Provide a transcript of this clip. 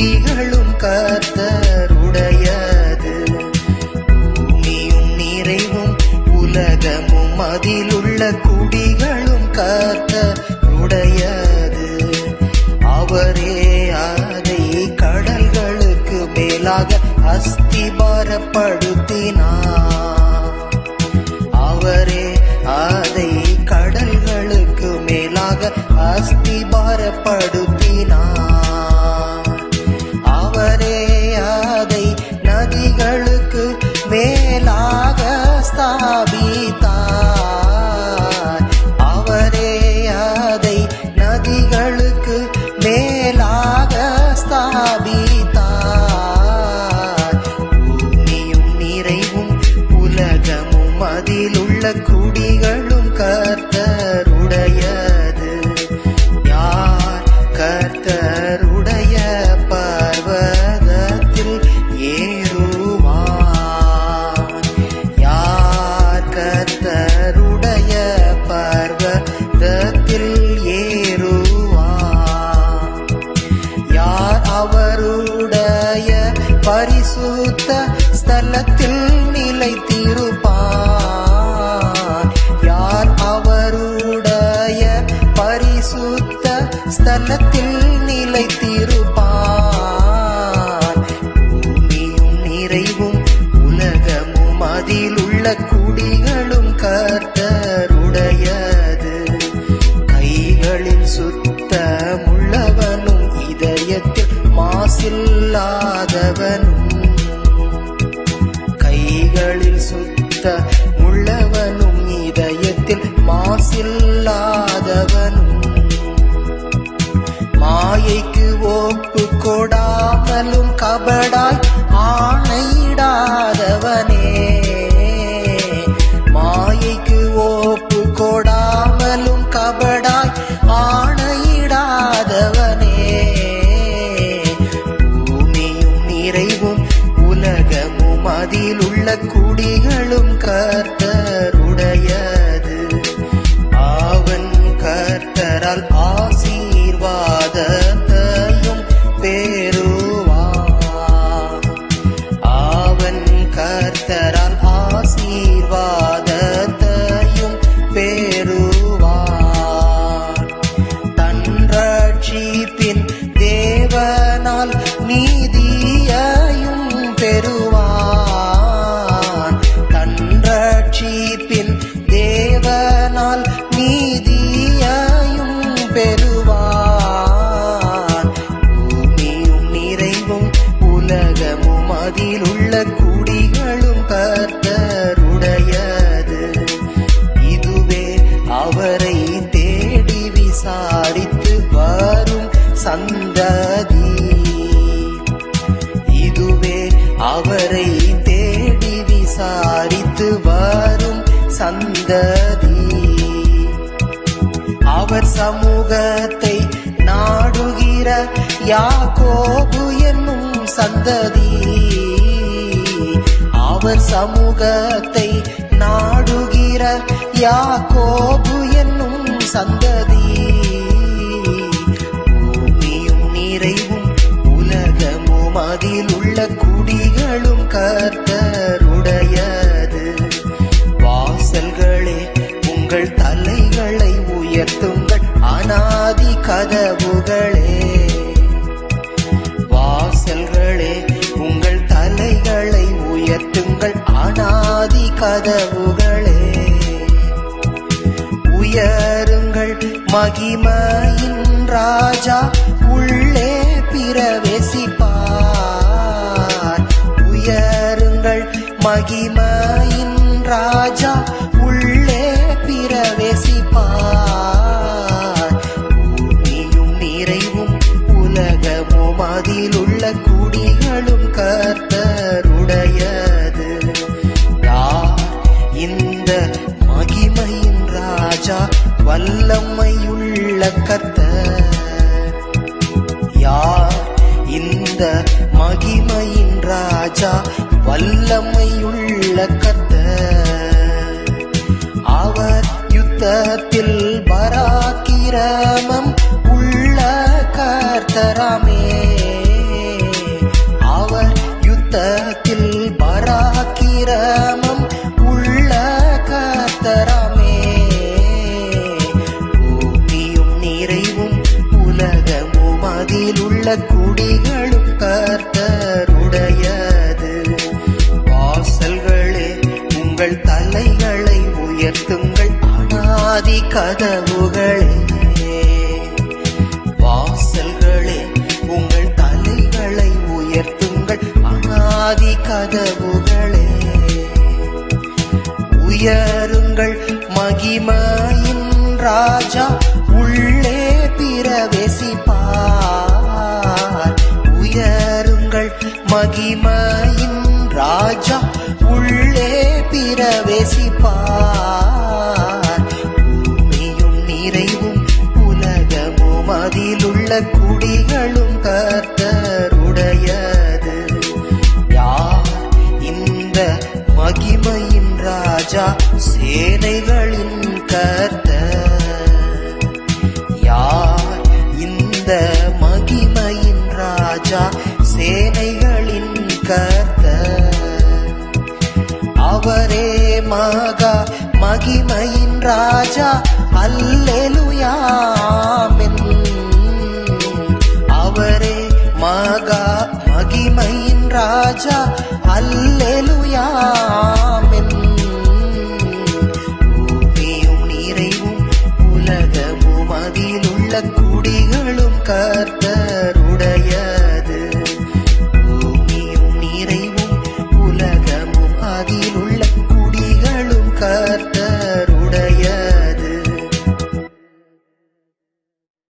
துதிகளும் கத்தருடையது பூமியும் நிறைவும் உலகமும் அதிலுள்ள குடிகளும் கத்தருடையது அவரே அதை கடல்களுக்கு மேலாக அஸ்திபாரப்படுத்தினார். அவரே அதை கடல்களுக்கு மேலாக அஸ்திபாரப்படுத்தினார். குடிகளும் கர்த்தருடையது. கைகளில் சுத்தமுள்ளவனும் இதயத்தில் மாசில்லாதவனும். கைகளில் சுத்த உள்ளவனும் இதயத்தில் மாசில்லாதவனும். மாயைக்கு ஒப்பு கொடாமலும் குடிகளும் கர்த்தருடையது. அவன் கர்த்தரால் ஆசீர்வாதத்தையும் பெறுவான் அவன் கர்த்தரால் ஆசீர்வாதத்தையும் பெறுவான் தன் ரட்சிப்பின் தேவனால் நீதியையும் பெறுவான் குடிகளும் கர்த்தருடையது. இதுவே அவரை தேடி விசாரித்து வரும் சந்ததி. இதுவே அவரை தேடி விசாரித்து வரும் சந்ததி. அவர் சமூகத்தை நாடுகிற யாக்கோபு என்னும் சந்ததி. அவர் சமூகத்தை நாடுகிற யாக்கோபு என்னும் சந்ததி. பூமியும் நிறைவும் உலகமும் அதில் உள்ள குடிகளும் கதவுகளே. உயருங்கள் மகிமையின் ராஜா உள்ளே பிரவேசிப்பார். உயருங்கள் மகிமையின் ராஜா உள்ளே பிரவேசிப்பார். பூமியும் நிறைவும் உலகமும் அதிலுள்ள கூட வல்லமையுள்ள கத்த யார் இந்த மகிமையின் ராஜா? வல்லமையுள்ள கத்த அவர் யுத்தத்தில் பராக்கிற குடிகளும் கர்த்தருடையது. வாசல்களே உங்கள் தலைகளை உயர்த்துங்கள். அனாதி கதவுகளே. வாசல்களே உங்கள் தலைகளை உயர்த்துங்கள். அனாதி கதவுகளே. உயருங்கள் மகிமையின் ராஜா. உள்ளே பிரவேசிப்பா மகிமையின் ராஜா உள்ளே பிரவேசிப்பா மகா மகிமையின் ராஜா. அல்லேலுயாமென் அவரே மகா மகிமையின் ராஜா. அல்லேலுயாமென் பூமியும் நிறைவும் உலகமும் அதிலுள்ள குடிகளும் கர்த்த